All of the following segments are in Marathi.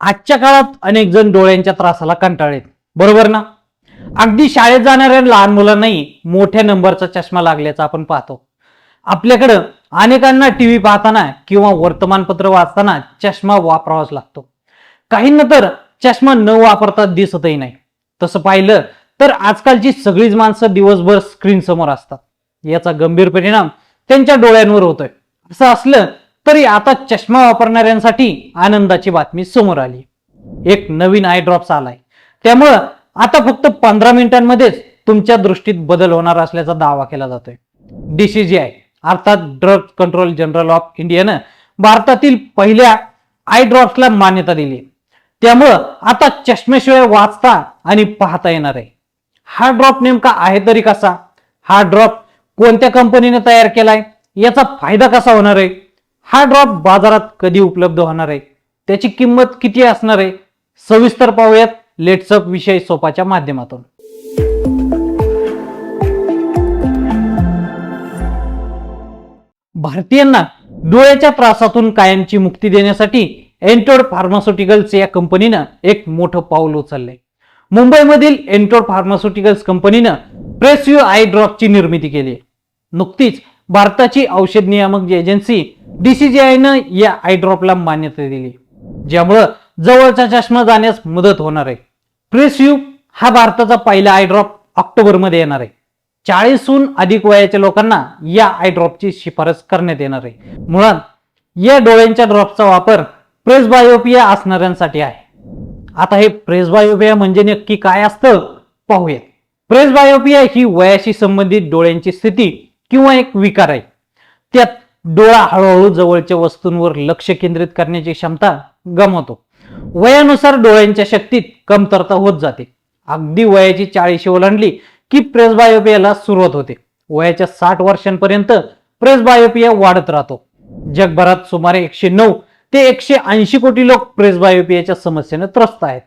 आजच्या काळात अनेक जण डोळ्यांच्या त्रासाला कंटाळेत बरोबर ना? अगदी शाळेत जाणाऱ्या लहान मुलांनाही मोठ्या नंबरचा चष्मा लागल्याचा आपण पाहतो. आपल्याकडं अनेकांना टीव्ही पाहताना किंवा वर्तमानपत्र वाचताना चष्मा वापरावाच लागतो. काहींना तर चष्मा न वापरता दिसतही नाही. तसं पाहिलं तर आजकालची सगळीच माणसं दिवसभर स्क्रीन समोर असतात. याचा गंभीर परिणाम त्यांच्या डोळ्यांवर होतोय. असं असलं तरी आता चष्मा वापरणाऱ्यांसाठी आनंदाची बातमी समोर आली. एक नवीन आय ड्रॉप्स आलाय. त्यामुळं आता फक्त पंधरा मिनिटांमध्येच तुमच्या दृष्टीत बदल होणार असल्याचा दावा केला जातोय. डीसीजीआय अर्थात ड्रग कंट्रोल जनरल ऑफ इंडियानं भारतातील पहिल्या आय ड्रॉप्सला मान्यता दिली. त्यामुळं आता चष्म्याशिवाय वाचता आणि पाहता येणार आहे. हा ड्रॉप नेमका आहे तरी कसा? हा ड्रॉप कोणत्या कंपनीने तयार केलाय? याचा फायदा कसा होणार आहे? हा ड्रॉप बाजारात कधी उपलब्ध होणार आहे? त्याची किंमत किती असणार आहे? सविस्तर पाहूयात लेट्सअप विषय सोपाच्या माध्यमातून. भारतीयांना डोळ्याच्या त्रासातून कायमची मुक्ती देण्यासाठी एन्टोड फार्मास्युटिकल्स या कंपनीनं एक मोठं पाऊल उचललंय. मुंबईमधील एन्टोड फार्मास्युटिकल्स कंपनीनं प्रेस्यू आय ड्रॉपची निर्मिती केली नुकतीच भारताची औषध नियामक एजन्सी डीसीजीआयनं या आयड्रॉपला मान्यता दिली ज्यामुळं जवळचा चष्मा जाण्यास मदत होणार आहे. प्रेस यू हा भारताचा पहिला आयड्रॉप ऑक्टोबरमध्ये येणार आहे. चाळीसहून अधिक वयाच्या लोकांना या आयड्रॉपची शिफारस करण्यात येणार आहे. मुळात या डोळ्यांच्या ड्रॉपचा वापर प्रेसबायोपिया असणाऱ्यांसाठी आहे. आता हे प्रेस बायोपिया म्हणजे नक्की काय असतं? पाहूयात. प्रेस बायोपिया ही वयाशी संबंधित डोळ्यांची स्थिती किंवा एक विकार आहे. त्यात डोळा हळूहळू जवळच्या वस्तूंवर लक्ष केंद्रित करण्याची क्षमता गमावतो. वयानुसार डोळ्यांच्या शक्तीत कमतरता होत जाते. अगदी वयाची चाळीशी ओलांडली की प्रेसबायोपियाला सुरुवात होते. वयाच्या साठ वर्षांपर्यंत प्रेसबायोपिया वाढत राहतो. जगभरात सुमारे एकशे नऊ ते एकशे ऐंशी कोटी लोक प्रेसबायोपियाच्या समस्येनं त्रस्त आहेत.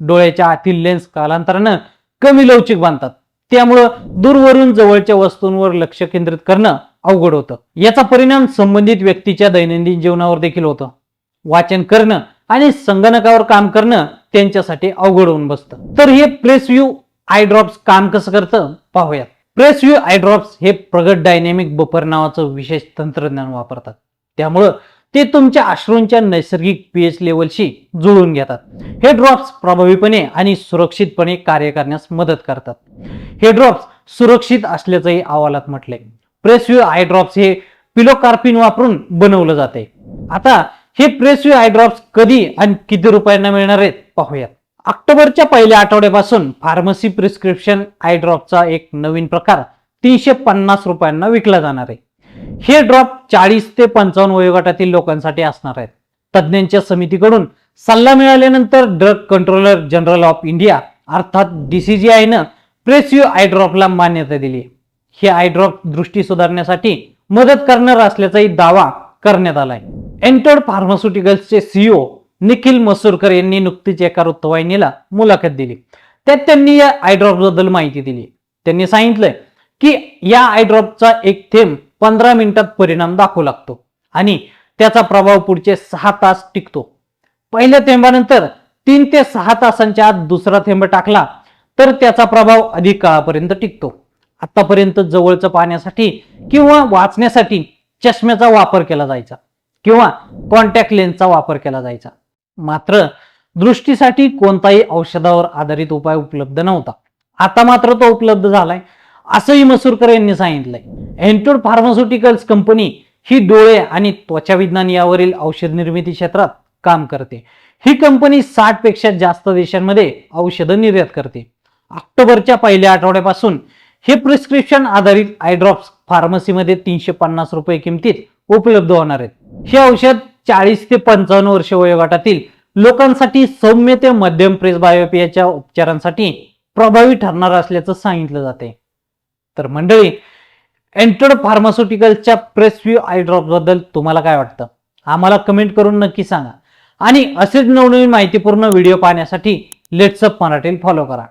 डोळ्याच्या आतील लेन्स कालांतरानं कमी लवचिक बांधतात. त्यामुळं दूरवरून जवळच्या वस्तूंवर लक्ष केंद्रित करणं अवघड होतं. याचा परिणाम संबंधित व्यक्तीच्या दैनंदिन जीवनावर देखील होतं. वाचन करणं आणि संगणकावर काम करणं त्यांच्यासाठी अवघड होऊन बसतं. तर हे प्रेस व्ह्यू आय ड्रॉप्स काम कसं करतं? पाहूयात. प्रेस व्ह्यू आय ड्रॉप्स हे प्रगत डायनॅमिक बफर नावाचं विशेष तंत्रज्ञान वापरतात. त्यामुळं ते तुमच्या अश्रूंच्या नैसर्गिक पीएच लेवलशी जुळून घेतात. हे ड्रॉप्स प्रभावीपणे आणि सुरक्षितपणे कार्य करण्यास मदत करतात. हे ड्रॉप्स सुरक्षित असल्याचंही अहवालात म्हटलंय. प्रेसव्यू आय ड्रॉप्स हे पिलोकार्पिन वापरून बनवलं जाते. आता हे प्रेसव्यू आय ड्रॉप्स कधी आणि किती रुपयांना मिळणार आहेत पाहूयात. ऑक्टोबरच्या पहिल्या आठवड्यापासून फार्मसी प्रिस्क्रिप्शन आय ड्रॉपचा एक नवीन प्रकार तीनशे पन्नास रुपयांना विकला जाणार आहे. हे ड्रॉप चाळीस ते पंचावन्न वयोगटातील लोकांसाठी असणार आहेत. तज्ज्ञांच्या समितीकडून सल्ला मिळाल्यानंतर Drug Controller General of India अर्थात डीसीजीआयनं प्रेस्यू आय ड्रॉपला मान्यता दिली आहे. हे आयड्रॉप दृष्टी सुधारण्यासाठी मदत करणार असल्याचाही दावा करण्यात आलाय. एंटर्ड फार्मास्युटिकल्सचे सीईओ निखिल मसूरकर यांनी नुकतीच एका वृत्तवाहिनीला मुलाखत दिली. त्यात त्यांनी या आयड्रॉपबद्दल माहिती दिली. त्यांनी सांगितलंय की या आयड्रॉपचा एक थेंब पंधरा मिनिटात परिणाम दाखवू लागतो आणि त्याचा प्रभाव पुढचे सहा तास टिकतो. पहिल्या थेंबानंतर तीन ते सहा तासांच्या आत दुसरा थेंब टाकला तर त्याचा प्रभाव अधिक काळापर्यंत टिकतो. आतापर्यंत जवळचं पाहण्यासाठी किंवा वाचण्यासाठी चष्म्याचा वापर केला जायचा किंवा कॉन्टॅक्ट लेन्सचा वापर केला जायचा. मात्र दृष्टीसाठी कोणताही औषधावर आधारित उपाय उपलब्ध नव्हता. आता मात्र तो उपलब्ध झालाय असंही मसूरकर यांनी सांगितलंय. एन्टोड फार्मास्युटिकल्स कंपनी ही डोळे आणि त्वचा विज्ञान यावरील औषध निर्मिती क्षेत्रात काम करते. ही कंपनी साठपेक्षा जास्त देशांमध्ये औषधं निर्यात करते. ऑक्टोबरच्या पहिल्या आठवड्यापासून हे प्रिस्क्रिप्शन आधारित आय ड्रॉप्स फार्मसीमध्ये तीनशे पन्नास रुपये किमतीत उपलब्ध होणार आहेत. हे औषध चाळीस ते पंचावन्न वर्ष वयोगटातील लोकांसाठी सौम्य ते मध्यम प्रेस बायोपियाच्या उपचारांसाठी प्रभावी ठरणार असल्याचं सांगितलं जाते तर मंडळी एन्टोड फार्मास्युटिकल्सच्या प्रेसव्यू आय ड्रॉपबद्दल तुम्हाला काय वाटतं? आम्हाला कमेंट करून नक्की सांगा. आणि असेच नवनवीन माहितीपूर्ण व्हिडिओ पाहण्यासाठी लेट्सअप मराठी फॉलो करा.